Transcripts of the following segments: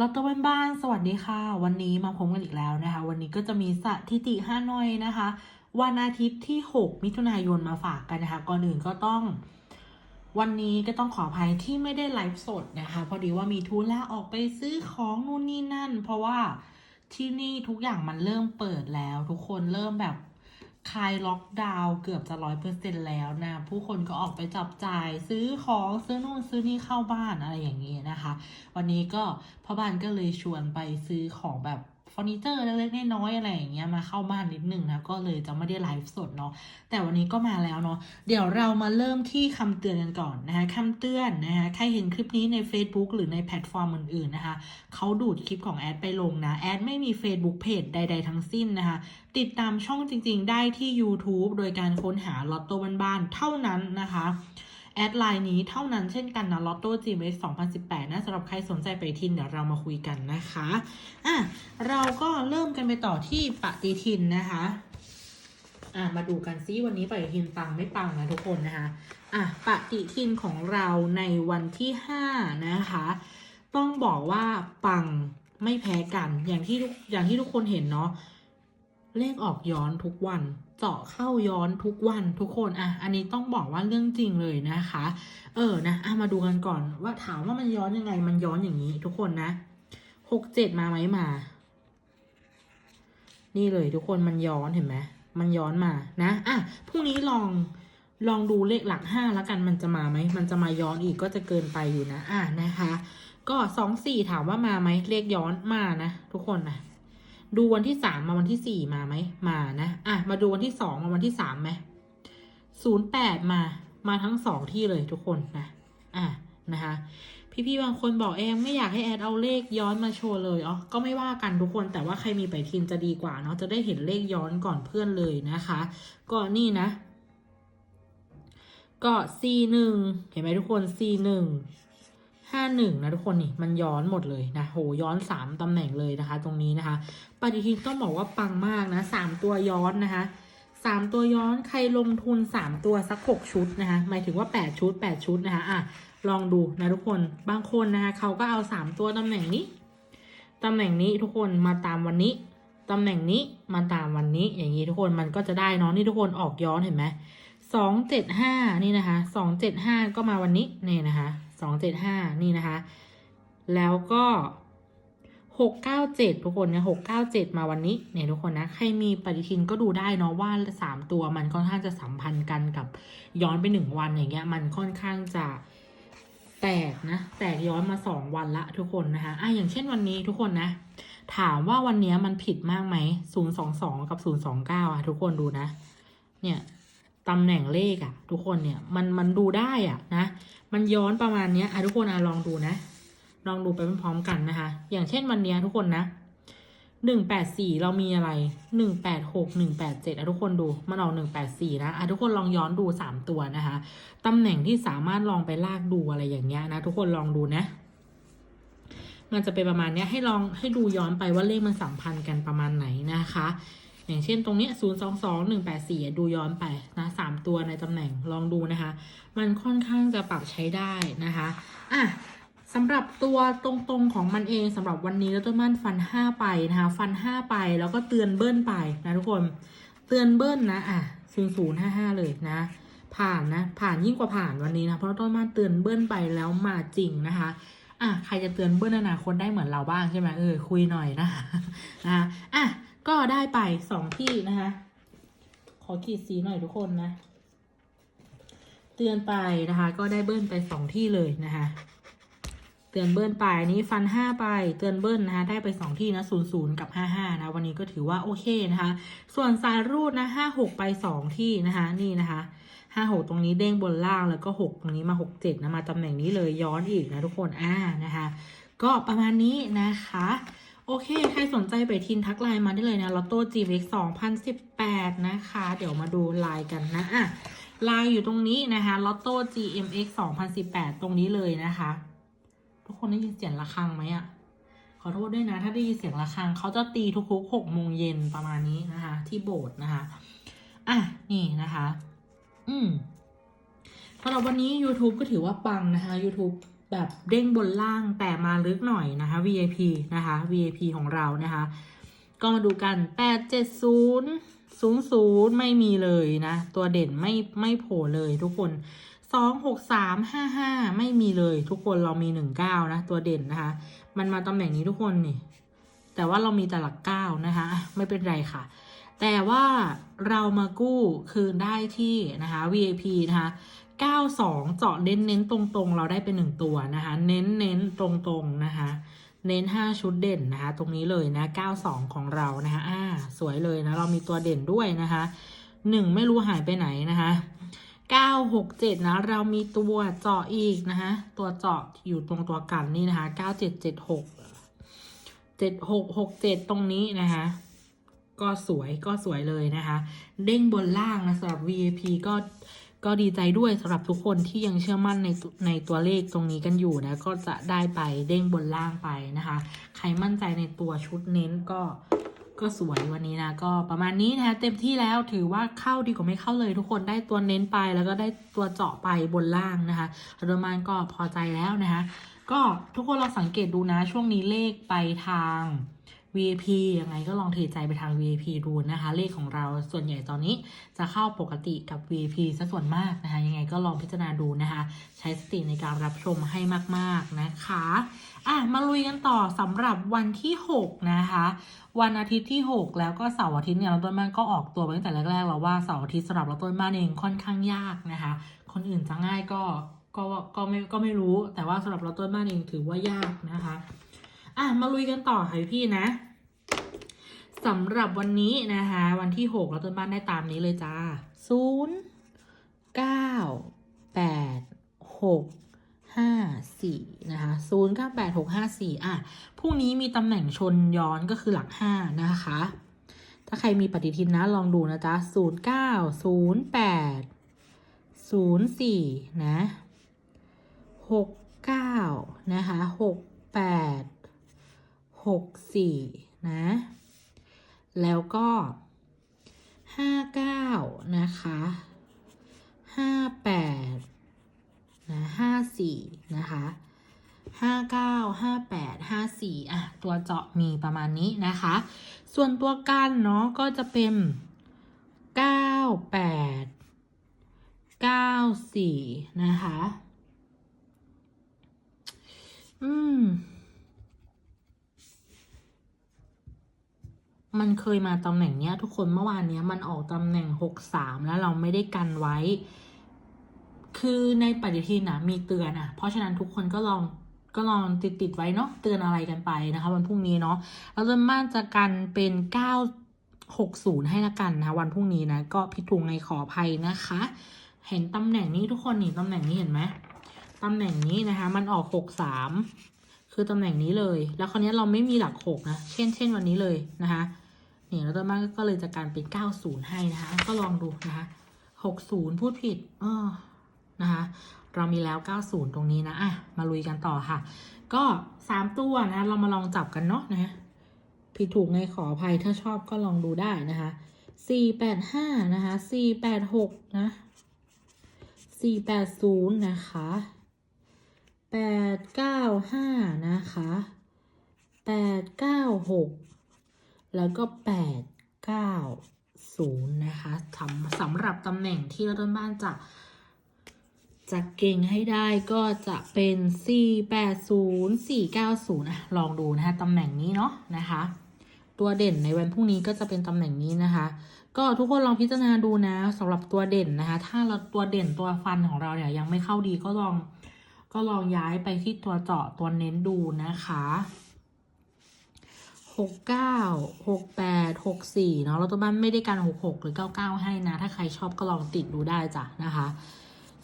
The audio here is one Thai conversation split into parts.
ลอตโต้บ้านสวัสดีค่ะ วันนี้มาพบกันอีกแล้วนะคะ วันนี้ก็จะมีสถิติห้าน้อยนะคะ วันอาทิตย์ที่ 6 มิถุนายนมาฝากกันนะคะ ก่อนอื่นก็ต้อง วันนี้ก็ต้องขออภัยที่ไม่ได้ไลฟ์สดนะคะ พอดีว่ามีธุระออกไปซื้อของนู่นนี่นั่น เพราะว่าที่นี่ทุกอย่างมันเริ่มเปิดแล้ว ทุกคนเริ่มแบบ คลายล็อกดาวน์เกือบจะร้อยเปอร์เซ็นแล้วนะ ผู้คนก็ออกไปจับจ่ายซื้อของซื้อนู่นซื้อนี่เข้าบ้านอะไรอย่างนี้นะคะ วันนี้ก็พ่อบ้านก็เลยชวนไปซื้อของแบบ เฟอร์นิเจอร์เล็กๆน้อยๆอะไรอย่างเงี้ยมาเข้าบ้านนิดนึงนะก็เลยจะไม่ได้ไลฟ์สดเนาะแต่วันนี้ก็มาแล้วเนาะเดี๋ยวเรามาเริ่มที่คำเตือนกันก่อนนะคะคำเตือนนะคะใครเห็นคลิปนี้ใน Facebook หรือในแพลตฟอร์มอื่นๆนะคะเขาดูดคลิปของแอดไปลงนะแอดไม่มี Facebook Page ใด ๆ ทั้งสิ้นนะคะติดตามช่องจริง ๆ ได้ที่ YouTube โดยการค้นหาลอตโต้บ้านๆเท่านั้นนะคะ แอดไลน์นี้เท่านั้นเช่นกันนะลอตโต้ GMX 2018 นะสำหรับใครสนใจไปทินเดี๋ยวเรามาคุยกันนะคะอะเราก็เริ่มกันไปต่อที่ปฏิทินนะคะอะมาดูกันซิวันนี้ปฏิทินปังไม่ปังนะทุกคนนะคะอะปฏิทินของเราในวันที่ 5 นะคะ ต้องบอกว่าปังไม่แพ้กันอย่างที่ทุกอย่างที่ทุกคนเห็นเนาะ เลขออกย้อนทุกวัน เจาะเข้าย้อนทุกวันทุกคนอะอันนี้ต้องบอกว่าเรื่องจริงเลยนะคะ เออนะอะมาดูกันก่อน ว่าถามว่ามันย้อนยังไง มันย้อนอย่างนี้ ทุกคนนะหกเจ็ดมาไหมมา นี่เลยทุกคนมันย้อนเห็นไหมมันย้อนมานะอะพรุ่งนี้ลองลองดูเลขหลักห้าแล้วกันมันจะมาไหมมันจะมาย้อนอีกก็จะเกินไปอยู่นะ อะนะคะ ก็สองสี่ถามว่ามาไหมเลขย้อนมานะ ทุกคนนะ ดูวันที่สามมาวันที่สี่มาไหมมานะอะมาดูวันที่สองมาวันที่สามไหมศูนย์แปดมามาทั้งสองที่เลยทุกคนนะอะนะคะพี่ๆบางคนบอกเองไม่อยากให้แอดเอาเลขย้อนมาโชว์เลยอ๋อก็ไม่ว่ากันทุกคนแต่ว่าใครมีไปทินจะดีกว่าเนาะจะได้เห็นเลขย้อนก่อนเพื่อนเลยนะคะ ก็นี่นะ ก็ C หนึ่งเห็นไหมทุกคน C1 ห้าหนึ่งนะทุกคนนี่มันย้อนหมดเลยนะโหย้อนสามตำแหน่งเลยนะคะ ตรงนี้นะคะ ปฏิทินต้องบอกว่าปังมากนะสามตัวย้อนนะคะสามตัวย้อนใครลงทุนสามตัวสักหกชุดนะคะหมายถึงว่าแปดชุดแปดชุดนะคะอะลองดูนะทุกคนบางคนนะคะเขาก็เอาสามตัวตำแหน่งนี้ตำแหน่งนี้ทุกคนมาตามวันนี้ตำแหน่งนี้มาตามวันนี้อย่างนี้ทุกคนมันก็จะได้เนาะนี่ทุกคนออกย้อนเห็นไหม สองเจ็ดห้านี่นะคะสองเจ็ดห้าก็มาวันนี้นี่นะคะสองเจ็ดห้านี่นะคะ แล้วก็หกเก้าเจ็ดทุกคนเนี่ยหกเก้าเจ็ดมาวันนี้เนี่ยทุกคนนะใครมีปฏิทินก็ดูได้เนาะว่าสามตัวมันค่อนข้างจะสัมพันธ์กันกับย้อนไปหนึ่งวันอย่างเงี้ยมันค่อนข้างจะแตกนะแตกย้อนมาสองวันละทุกคนนะคะอะอย่างเช่นวันนี้ทุกคนนะ ถามว่าวันนี้มันผิดมากไหมศูนย์สองสองกับศูนย์สองเก้าอะทุกคนดูนะ เนี่ย ตำแหน่งเลขอะ่ะทุกคนเนี่ยมันมันดูได้อะนะมันย้อนประมาณเนี้ยอะทุกคนอะลองดูนะ ลองดูไปพร้อมๆกันนะคะ อย่างเช่นวันเนี้ยทุกคนนะหนึ่งแปดสี่เรามีอะไรหนึ่งแปดหกหนึ่งแปดเจ็ดอะทุกคนดูมันออกหนึ่งแปดสี่นะอะทุกคนลองย้อนดูสามตัวนะคะตำแหน่งที่สามารถลองไปลากดูอะไรอย่างเงี้ยนะ ทุกคนลองดูนะ มันจะเป็นประมาณเนี้ยให้ลองให้ดูย้อนไปว่าเลขมันสัมพันธ์กันประมาณไหนนะคะ อย่างเช่นตรงนี้ยศูนย์สองสองหนึ่งแปดสี่ดูย้อนไปนะสามตัวในตำแหน่งลองดูนะคะ มันค่อนข้างจะปรับใช้ได้นะคะอะสำหรับตัวตรงๆของมันเองสำหรับวันนี้แล้วต้นมันฟันห้าไปนะคะ ฟันห้าไปแล้วก็เตือนเบิ้ลไปนะทุกคนเตือนเบิ้ลนะอะศูนย์ศูนย์ห้าห้าเลยนะ ผ่านนะ ผ่านยิ่งกว่าผ่านวันนี้นะเพราะต้นมันเตือนเบิ้ลไปแล้วมาจริงนะคะอะใครจะเตือนเบิ้ลอนาคตได้เหมือนเราบ้างใช่ไหมเออคุยหน่อยนะนะคะอะ ก็ได้ไปสองที่นะคะ ขอขีดสีหน่อยทุกคนนะ เตือนไปนะคะ ก็ได้เบิ้ลไปสองที่เลยนะคะ เตือนเบิ้ลไปนนี้ฟันห้าไป เตือนเบิ้ลนะคะ ได้ไปสองที่นะศูนย์ศูนย์กับห้าห้านะ วันนี้ก็ถือว่าโอเคนะคะ ส่วนสายรูดนะห้าหกไปสองที่นะคะ นี่นะคะห้าหกตรงนี้เด้งบนล่างแล้วก็หกตรงนี้มาหกเจ็ดนะมาตำแหน่งนี้เลยย้อนอีกนะทุกคนอ่านะคะ ก็ประมาณนี้นะคะ โอเค ใครสนใจไปทินทักไลน์มาได้เลยนะลอตโต้ GX 2018นสิบแปดนะคะ เดี๋ยวมาดูไลน์กันนะอะลน์อยู่ตรงนี้นะคะลอตโต้ GMX 2018 ตรงนี้เลยนะคะ ทุกคนได้ยินเสียงระฆังไหมอะ ขอโทษด้วยนะ ถ้าได้ยินเสียงระฆังเขาจะตีทุกๆ6โมงเย็นประมาณนี้นะคะ ที่โบสถ์นะคะ อะ นี่นะคะ อืมสำหรับวันนี้ YouTube ก็ถือว่าปังนะคะ YouTube แบบเด้งบนล่างแต่มาลึกหน่อยนะคะ VIP นะคะ VIP ของเรานะคะ ก็มาดูกัน870 00ไม่มีเลยนะ ตัวเด่นไม่ไม่โผล่เลยทุกคน26355ไม่มีเลยทุกคนเรามี19นะ ตัวเด่นนะคะ มันมาตำแหน่งนี้ทุกคนนี่ แต่ว่าเรามีแต่หลัก9นะคะ ไม่เป็นไรค่ะ แต่ว่าเรามากู้คืนได้ที่นะคะ VIP นะคะ 92 เจาะเน้นเน้นตรงๆ เราได้เป็นหนึ่งตัวนะคะ เน้นเน้นตรงๆนะคะ เน้น 5 ชุดเด่นนะคะ ตรงนี้เลยนะ 92 ของเรานะคะอ่าสวยเลยนะ เรามีตัวเด่นด้วยนะคะ 1 ไม่รู้หายไปไหนนะคะ967 นะ เรามีตัวเจาะอีกนะคะ ตัวเจาะอยู่ตรงตัวกันนี่นะคะ 9776 7667 ตรงนี้นะคะก็สวยก็สวยเลยนะคะ เด้งบนล่างนะสำหรับ VIP ก็ ก็ดีใจด้วยสำหรับทุกคนที่ยังเชื่อมั่นในในตัวเลขตรงนี้กันอยู่นะ ก็จะได้ไปเด้งบนล่างไปนะคะ ใครมั่นใจในตัวชุดเน้นก็ก็สวยวันนี้นะ ก็ประมาณนี้นะคะเต็มที่แล้วถือว่าเข้าดีกว่าไม่เข้าเลยทุกคนได้ตัวเน้นไปแล้วก็ได้ตัวเจาะไปบนล่างนะคะโดยมันก็พอใจแล้วนะคะ ก็ทุกคนลองสังเกตดูนะช่วงนี้เลขไปทาง VIP ยังไงก็ลองเทใจไปทาง VIP ดูนะคะ เลขของเราส่วนใหญ่ตอนนี้จะเข้าปกติกับ VIP ซะส่วนมากนะคะ ยังไงก็ลองพิจารณาดูนะคะ ใช้สติในการรับชมให้มากๆนะคะอะมาลุยกันต่อสำหรับวันที่6นะคะวันอาทิตย์ที่ 6 แล้วก็เสาร์อาทิตย์เนี่ยเราต้นบ้านก็ออกตัวไปตั้งแต่แรกๆแล้วว่าเสาร์อาทิตย์สำหรับเราต้นบ้านเองค่อนข้างยากนะคะ คนอื่นจะง่ายก็ก็ก็ไม่ก็ไม่รู้แต่ว่าสำหรับเราต้นบ้านเองถือว่ายากนะคะ อะมาลุยกันต่อค่ะพี่นะสำหรับวันนี้นะคะ วันที่หกเราต้นบ้านได้ตามนี้เลยจ้าศูนย์เก้าแปดหกห้าสี่นะคะศูนย์เก้าแปดหกห้าสี่อะพรุ่งนี้มีตำแหน่งชนย้อนก็คือหลักห้านะคะ ถ้าใครมีปฏิทินนะลองดูนะจ๊ะศูนย์เก้าศูนย์แปดศูนย์สี่นะหกเก้านะคะหกแปด หกสี่นะ แล้วก็ห้าเก้านะคะห้าแปดนะห้าสี่นะคะห้าเก้าห้าแปดห้าสี่อะ ตัวเจาะมีประมาณนี้นะคะ ส่วนตัวกันเนาะก็จะเป็นเก้าแปดเก้าสี่นะคะ อืม มันเคยมาตำแหน่งเนี้ย ทุกคนเมื่อวานเนี้ยมันออกตำแหน่งหกสามแล้วเราไม่ได้กันไว้ คือในปฏิทินนะมีเตือนอะ เพราะฉะนั้นทุกคนก็ลองก็ลองติดติดไว้เนาะเตือนอะไรกันไปนะคะ วันพรุ่งนี้เนาะแล้วจนมากจะกันเป็นเก้าหกศูนย์ให้ละกันนะคะวันพรุ่งนี้นะ ก็ผิดถูกในขออภัยนะคะ เห็นตำแหน่งนี้ทุกคนนี่ตำแหน่งนี้เห็นไหมตำแหน่งนี้นะคะ มันออกหกสามคือตำแหน่งนี้เลย แล้วคราวนี้เราไม่มีหลักหกนะ เช่น เช่นวันนี้เลยนะคะ เนี่ยแล้วต้นบ้านก็เลยจะการเป็น 90 ให้นะคะ ก็ลองดูนะคะ60 พูดผิดออนะคะ เรามีแล้ว 90 ตรงนี้นะอะมาลุยกันต่อค่ะ ก็ 3 ตัวนะ เรามาลองจับกันเนาะนะผิดถูกไงขออภัยถ้าชอบก็ลองดูได้นะคะ 485 นะคะ 486 นะ480นะคะ895นะคะ896 แล้วก็ 8 9 0 นะคะสำสำหรับตำแหน่งที่เราต้นบ้านจะจะเก่งให้ได้ก็จะเป็น 4 8 0 4 9 0อะลองดูนะคะตำแหน่งนี้เนาะนะคะ ตัวเด่นในวันพรุ่งนี้ก็จะเป็นตำแหน่งนี้นะคะ ก็ทุกคนลองพิจารณาดูนะสำหรับตัวเด่นนะคะ ถ้าเราตัวเด่นตัวฟันของเราเนี่ยยังไม่เข้าดีก็ลองก็ลองย้ายไปที่ตัวเจาะตัวเน้นดูนะคะ หกเก้าหกแปดหกสี่เนาะเราตัวบ้านไม่ได้การหกหกหรือเก้าเก้าให้นะ ถ้าใครชอบก็ลองติดดูได้จ้ะนะคะ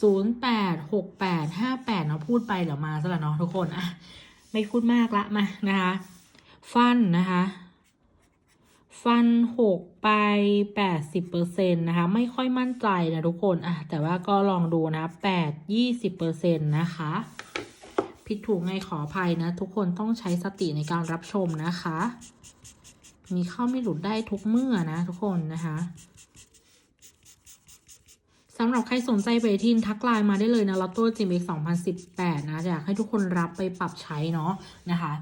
ศูนย์แปดหกแปดห้าแปดเนาะพูดไปเดี๋ยวมาซะละเนาะทุกคนอะไม่พูดมากละมานะคะ ฟันนะคะ ฟันหกไปแปดสิบเปอร์เซ็นต์นะคะ ไม่ค่อยมั่นใจนะทุกคนอะแต่ว่าก็ลองดูนะแปดยี่สิบเปอร์เซ็นต์นะคะ ผิดถูกไงขออภัยนะ ทุกคนต้องใช้สติในการรับชมนะคะ มีเข้าไม่หลุดได้ทุกเมื่อนะ ทุกคนนะคะสำหรับใครสนใจเบทินทักไลน์มาได้เลยนะลอตโต้จิมเอก2018 นะอยากให้ทุกคนรับไปปรับใช้เนาะนะคะ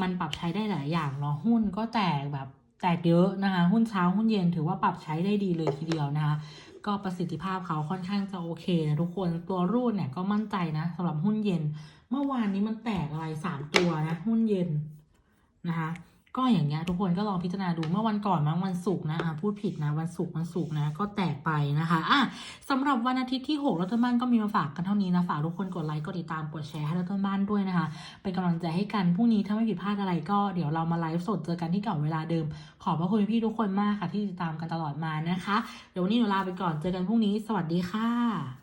มันปรับใช้ได้หลายอย่างเนาะหุ้นก็แตกแบบแตกเยอะนะคะ หุ้นเช้าหุ้นเย็นถือว่าปรับใช้ได้ดีเลยทีเดียวนะคะ ก็ประสิทธิภาพเขาค่อนข้างจะโอเคนะทุกคนตัวรูดเนี่ยก็มั่นใจนะสำหรับหุ้นเย็น เมื่อวานนี้มันแตกอะไรสามตัวนะหุ้นเย็นนะคะ ก็อย่างเงี้ยทุกคนก็ลองพิจารณาดูเมื่อวันก่อนมั้งวันศุกร์นะอะพูดผิดนะวันศุกร์วันศุกร์นะก็แตกไปนะคะอะสำหรับวันอาทิตย์ที่6รัฐบาลก็มีมาฝากกันเท่านี้นะฝากทุกคนกดไลค์กดติดตามกดแชร์ให้รัฐบาลด้วยนะคะ เป็นกำลังใจให้กันพรุ่งนี้ถ้าไม่ผิดพลาดอะไรก็เดี๋ยวเรามาไลฟ์สดเจอกันที่เก่าเวลาเดิม ขอบพระคุณพี่ทุกคนมากค่ะที่ติดตามกันตลอดมานะคะ เดี๋ยววันนี้หนูลาไปก่อนเจอกันพรุ่งนี้ สวัสดีค่ะ